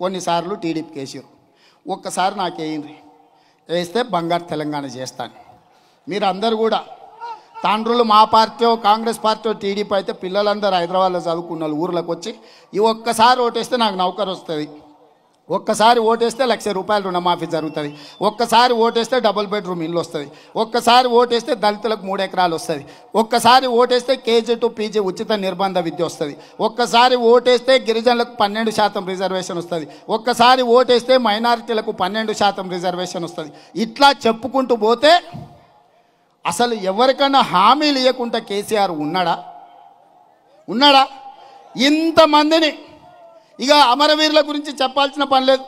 కొన్నిసార్లు టీడీపీకి వేసారు ఒక్కసారి నాకు వేయండి వేస్తే బంగారు తెలంగాణ చేస్తాను. మీరు అందరు కూడా తండ్రులు మా పార్టీ కాంగ్రెస్ పార్టీ టీడీపీ అయితే పిల్లలందరూ హైదరాబాద్లో చదువుకున్న ఊర్లోకి వచ్చి ఈ ఒక్కసారి ఓటేస్తే నాకు నౌకరు వస్తుంది. ఒక్కసారి ఓటేస్తే లక్ష రూపాయలు రుణమాఫీ జరుగుతుంది. ఒక్కసారి ఓటేస్తే డబుల్ బెడ్రూమ్ ఇల్లు వస్తుంది. ఒక్కసారి ఓటేస్తే దళితులకు మూడు ఎకరాలు వస్తుంది. ఒక్కసారి ఓటేస్తే కేజీ టు పీజీ ఉచిత నిర్బంధ విద్య వస్తుంది. ఒక్కసారి ఓటేస్తే గిరిజనులకు పన్నెండు శాతం రిజర్వేషన్ వస్తుంది. ఒక్కసారి ఓటేస్తే మైనారిటీలకు పన్నెండు శాతం రిజర్వేషన్ వస్తుంది. ఇట్లా చెప్పుకుంటూ పోతే అసలు ఎవరికైనా హామీలు ఇవ్వకుండా కేసీఆర్ ఉన్నాడా? ఉన్నాడా? ఇంతమందిని ఇక అమరవీరుల గురించి చెప్పాల్సిన పని లేదు.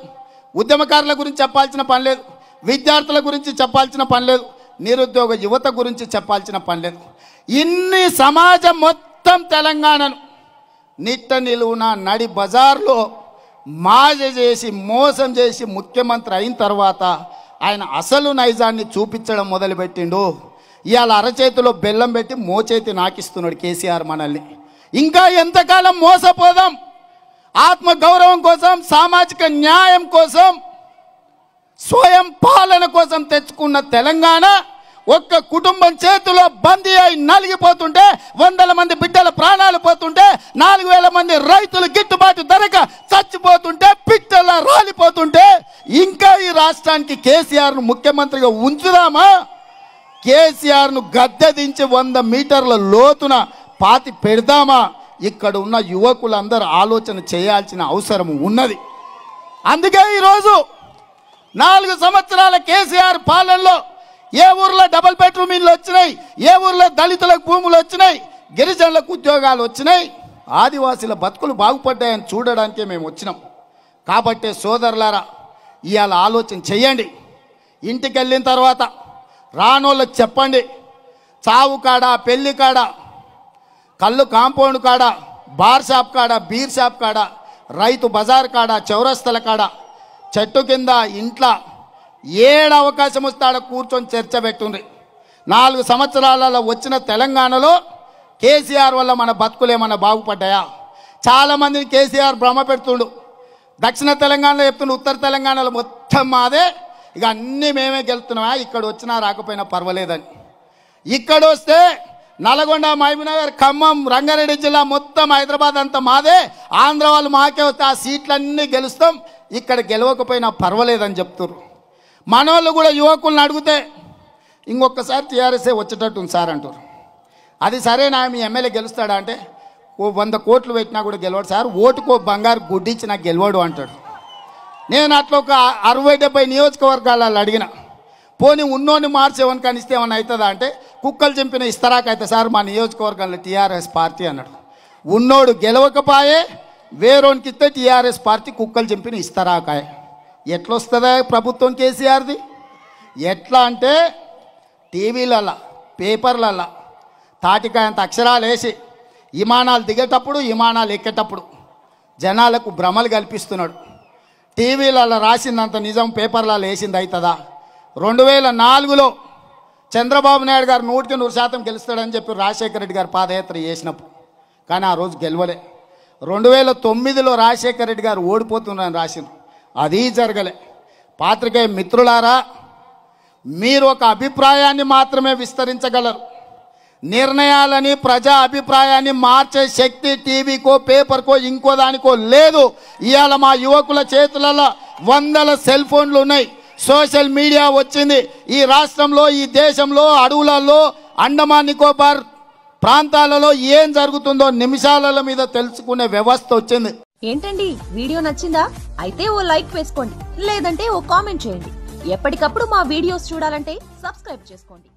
ఉద్యమకారుల గురించి చెప్పాల్సిన పని లేదు. విద్యార్థుల గురించి చెప్పాల్సిన పని లేదు. నిరుద్యోగ యువత గురించి చెప్పాల్సిన పని లేదు. ఇన్ని సమాజం మొత్తం తెలంగాణను నిట్ట నిలువున నడి బజార్లో మాజ చేసి మోసం చేసి ముఖ్యమంత్రి అయిన తర్వాత ఆయన అసలు నైజాన్ని చూపించడం మొదలుపెట్టిండు. ఇవాళ అరచేతిలో బెల్లం పెట్టి మోచేతి నాకిస్తున్నాడు కేసీఆర్ మనల్ని. ఇంకా ఎంతకాలం మోసపోదాం? ఆత్మ గౌరవం కోసం సామాజిక న్యాయం కోసం స్వయం పాలన కోసం తెచ్చుకున్న తెలంగాణ ఒక్క కుటుంబం చేతిలో బందీ అయి నలిగిపోతుంటే వందల మంది బిడ్డల ప్రాణాలు పోతుంటే నాలుగు వేల మంది రైతులు గిట్టుబాటు ధరక చచ్చిపోతుంటే పిట్టల రాలిపోతుంటే ఇంకా ఈ రాష్ట్రానికి కేసీఆర్ను ముఖ్యమంత్రిగా ఉంచుదామా? కేసీఆర్ను గద్దె దించి వంద మీటర్ల లోతున పాతి పెడదామా? ఇక్కడ ఉన్న యువకులందరూ ఆలోచన చేయాల్సిన అవసరం ఉన్నది. అందుకే ఈరోజు నాలుగు సంవత్సరాల కేసీఆర్ పాలనలో ఏ ఊర్లో డబుల్ బెడ్రూమ్ ఇల్లు వచ్చినాయి ఏ ఊర్లో దళితులకు భూములు వచ్చినాయి గిరిజనులకు ఉద్యోగాలు వచ్చినాయి ఆదివాసీల బతుకులు బాగుపడ్డాయని చూడడానికే మేము వచ్చినాం. కాబట్టే సోదరులారా ఇవాళ ఆలోచన చేయండి. ఇంటికి వెళ్ళిన తర్వాత రానోళ్ళకి చెప్పండి చావు కాడా పెళ్ళి కాడ కళ్ళు కాంపౌండ్ కాడ బార్ షాప్ కాడ బీర్ షాప్ కాడ రైతు బజార్ కాడ చౌరస్తల కాడ చెట్టు కింద ఇంట్లో ఏడు అవకాశం వస్తాడ ఆడ కూర్చొని చర్చ పెట్టుండ్రి. నాలుగు సంవత్సరాలలో వచ్చిన తెలంగాణలో కేసీఆర్ వల్ల మన బతుకులేమన్నా బాగుపడ్డాయా? చాలామందిని కేసీఆర్ భ్రమ పెడుతుండు. దక్షిణ తెలంగాణలో చెప్తుండు ఉత్తర తెలంగాణలో మొత్తం మాదే. ఇక అన్నీ మేమే గెలుతున్నామా? ఇక్కడ వచ్చినా రాకపోయినా పర్వాలేదని. ఇక్కడ వస్తే నల్గొండ మహబూబ్నగర్ ఖమ్మం రంగారెడ్డి జిల్లా మొత్తం హైదరాబాద్ అంతా మాదే. ఆంధ్ర వాళ్ళు మాకే వస్తే ఆ సీట్లన్నీ గెలుస్తాం. ఇక్కడ గెలవకపోయినా పర్వాలేదని చెప్తున్నారు మనోళ్ళు కూడా యువకులను అడిగితే ఇంకొకసారి టీఆర్ఎస్ఏ వచ్చేటట్టు ఉంది సార్ అంటారు అది సరేనా మీ ఎమ్మెల్యే గెలుస్తాడా అంటే ఓ వంద కోట్లు పెట్టినా కూడా గెలవడు సార్ ఓటుకో బంగారు గుడ్డిచ్చి నాకు గెలవడు అంటాడు. నేను అట్లా ఒక అరవై డెబ్బై నియోజకవర్గాలలో అడిగిన పోనీ ఉన్నోని మార్చేవని కనిస్తే ఏమన్నా అవుతుందా అంటే కుక్కలు చంపిన ఇస్తరాకైతే సార్ మా నియోజకవర్గంలో టీఆర్ఎస్ పార్టీ అన్నాడు. ఉన్నోడు గెలవకపాయే వేరోనికి ఇస్తే టీఆర్ఎస్ పార్టీ కుక్కలు చంపిన ఇస్తరాకాయ. ఎట్లొస్తుందా ప్రభుత్వం కేసీఆర్ది? ఎట్లా అంటే టీవీలల్లా పేపర్లల్లా తాటికాయంత అక్షరాలు వేసి విమానాలు దిగేటప్పుడు విమానాలు ఎక్కేటప్పుడు జనాలకు భ్రమలు కల్పిస్తున్నాడు. టీవీలలో రాసిందంత నిజం పేపర్లలో వేసింది అవుతుందా? రెండు వేల నాలుగులో చంద్రబాబు నాయుడు గారు నూటికి నూరు శాతం గెలుస్తాడని చెప్పి రాజశేఖర రెడ్డి గారు పాదయాత్ర చేసినప్పుడు. కానీ ఆ రోజు గెలవలే. రెండు వేల తొమ్మిదిలో రాజశేఖర రెడ్డి గారు ఓడిపోతున్నారని రాసింది అది జరగలే. పాత్రికేయ మిత్రులారా మీరు ఒక అభిప్రాయాన్ని మాత్రమే విస్తరించగలరు. నిర్ణయాలని ప్రజా అభిప్రాయాన్ని మార్చే శక్తి టీవీకో పేపర్కో ఇంకో దానికో లేదు. ఇవాళ మా యువకుల చేతులలో వందల సెల్ ఫోన్లు ఉన్నాయి. సోషల్ మీడియా వచ్చింది. ఈ రాష్ట్రంలో ఈ దేశంలో అడవులలో అండమాన్ నికోబార్ ప్రాంతాలలో ఏం జరుగుతుందో నిమిషాల మీద తెలుసుకునే వ్యవస్థ వచ్చింది. ఏంటండి? వీడియో నచ్చిందా? అయితే ఓ లైక్ వేసుకోండి. లేదంటే ఓ కామెంట్ చేయండి. ఎప్పటికప్పుడు మా వీడియోస్ చూడాలంటే సబ్స్క్రైబ్ చేసుకోండి.